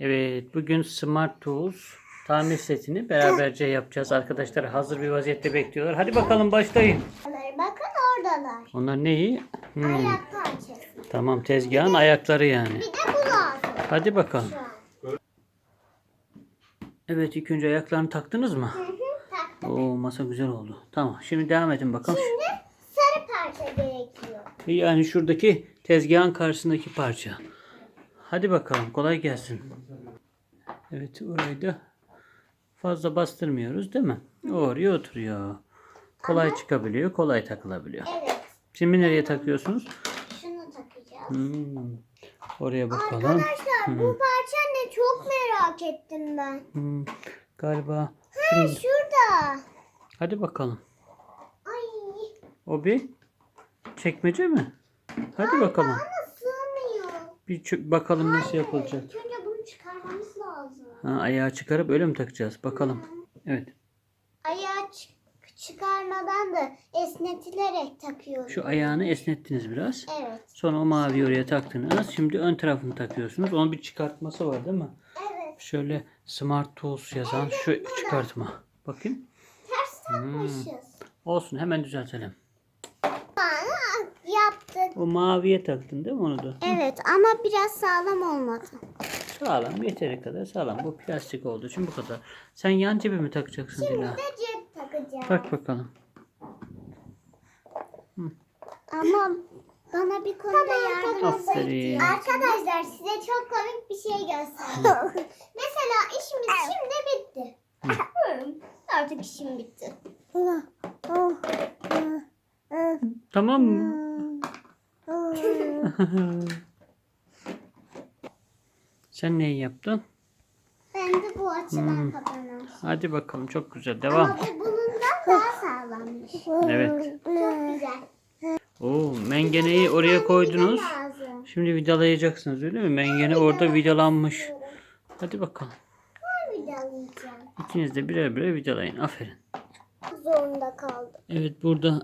Evet, bugün Smart Tools tamir setini beraberce yapacağız. Arkadaşlar hazır bir vaziyette bekliyorlar. Hadi bakalım başlayın. Bakın oradalar. Onlar neyi? Hmm, Ayak parçası. tamam tezgahın ayakları yani. Bir de bu lazım Hadi bakalım. Evet ilk önce ayaklarını taktınız mı? Hı hı, taktım. Oo masa güzel oldu. Tamam şimdi devam edin bakalım. Şimdi sarı parça gerekiyor. Yani şuradaki tezgahın karşısındaki parça. Hadi bakalım kolay gelsin. Evet orayı da fazla bastırmıyoruz değil mi? Oraya oturuyor. Kolay çıkabiliyor, kolay takılabiliyor. Evet. Şimdi nereye takıyorsunuz? Şunu takacağız. Hmm, Oraya bakalım. Arkadaşlar bu parça ne çok merak ettim ben. Hmm, galiba. Ha Şimdi, şurada. hadi bakalım. Ay O bir çekmece mi? Hadi bakalım. ama sığmıyor. Bir bakalım nasıl yapılacak. İlk önce bunu çıkarmamız lazım. Ha, ayağı çıkarıp öyle mi takacağız? Bakalım. Evet. Ayağı çık- çıkarmadan da esnetilerek takıyoruz. Şu ayağını esnettiniz biraz. Evet. Sonra o mavi oraya taktınız. Şimdi ön tarafını takıyorsunuz. Onun bir çıkartması var değil mi? Evet. Şöyle Smart Tools yazan şu çıkartma. Bakayım. Ters takmışız. Olsun hemen düzeltelim. O maviye taktın değil mi onu da? Evet ama biraz sağlam olmadı. Sağlam yeteri kadar sağlam. Bu plastik olduğu için bu kadar. Sen yan cebi mi takacaksın Dila? Bir de cep takacağım. Tak bakalım. Ama bana bir konuda yardım Aferin. Arkadaşlar size çok komik bir şey göstereyim. Mesela işimiz şimdi bitti. Artık işim bitti. Tamam mı? Sen neyi yaptın? ben de bu açıdan kapanır. Hadi bakalım çok güzel. Devam. Ama bu bundan daha sağlammış. Evet. Çok güzel. Oo, mengeneyi oraya koydunuz. Şimdi vidalayacaksınız öyle mi? Mengene orada vidalanmış. Hadi bakalım. İkiniz de birer birer vidalayın. Aferin. Zorunda kaldım. Evet burada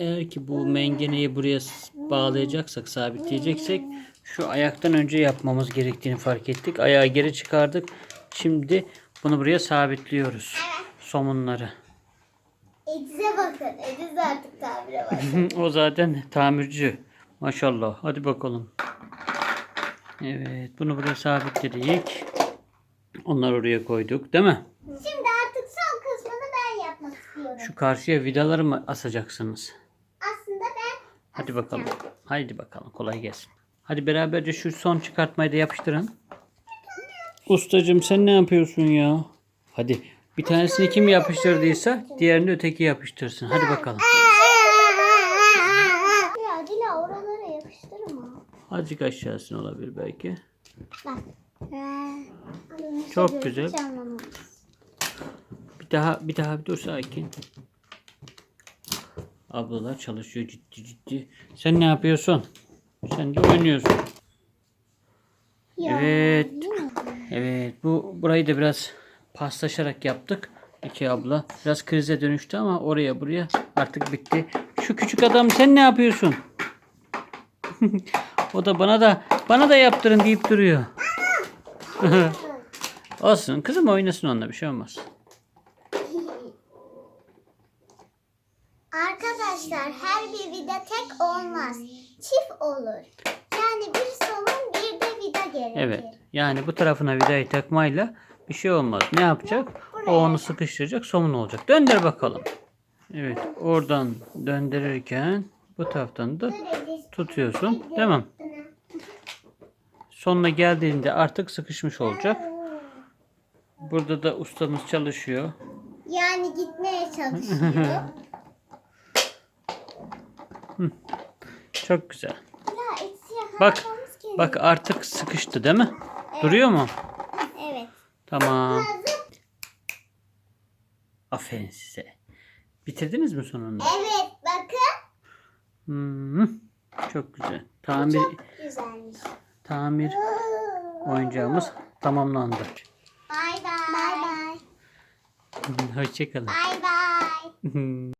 eğer ki bu mengeneyi buraya bağlayacaksak, sabitleyeceksek şu ayaktan önce yapmamız gerektiğini fark ettik. Ayağı geri çıkardık. Şimdi bunu buraya sabitliyoruz. Somunları. Ediz'e bakın. Ediz artık tabire bak. o zaten tamirci. Maşallah. Hadi bakalım. Evet. Bunu buraya sabitledik. Onları oraya koyduk. Değil mi? Şimdi artık son kısmını ben yapmak istiyorum. Şu karşıya vidaları mı asacaksınız? Hadi bakalım. Haydi bakalım. Kolay gelsin. Hadi beraberce şu son çıkartmayı da yapıştırın. Ustacığım sen ne yapıyorsun ya? Hadi bir tanesini kim yapıştırdıysa diğerini öteki yapıştırsın. Hadi bakalım. Ya Dila oralara yapıştırma. Azıcık aşağısına olabilir belki. Bak. Çok güzel. Bir daha bir daha bir dur sakin. Ablalar çalışıyor ciddi ciddi. Sen ne yapıyorsun? Sen de oynuyorsun. Ya, Evet. Evet bu burayı da biraz paslaşarak yaptık. İki abla. Biraz krize dönüştü ama oraya buraya artık bitti. Şu küçük adam sen ne yapıyorsun? o da bana da bana da yaptırın deyip duruyor. Olsun kızım oynasın onunla bir şey olmaz. Arkadaşlar her bir vida tek olmaz. Çift olur. Yani bir somun bir de vida gerekir. Evet. Yani bu tarafına vidayı takmayla bir şey olmaz. Ne yapacak? O onu sıkıştıracak, somun olacak. Döndür bakalım. Evet. Oradan döndürürken bu taraftan da tutuyorsun. Değil mi? Sonuna geldiğinde artık sıkışmış olacak. Burada da ustamız çalışıyor. Yani gitmeye çalışıyor. Çok güzel. Bak, bak artık sıkıştı değil mi? Duruyor mu? Evet. Tamam. Aferin size. Bitirdiniz mi sonunda? Evet bakın. Hmm, çok güzel. Tamir Çok güzelmiş. tamir oyuncağımız tamamlandı. Bay bay. Bay bay. Hoşçakalın. Bay bay.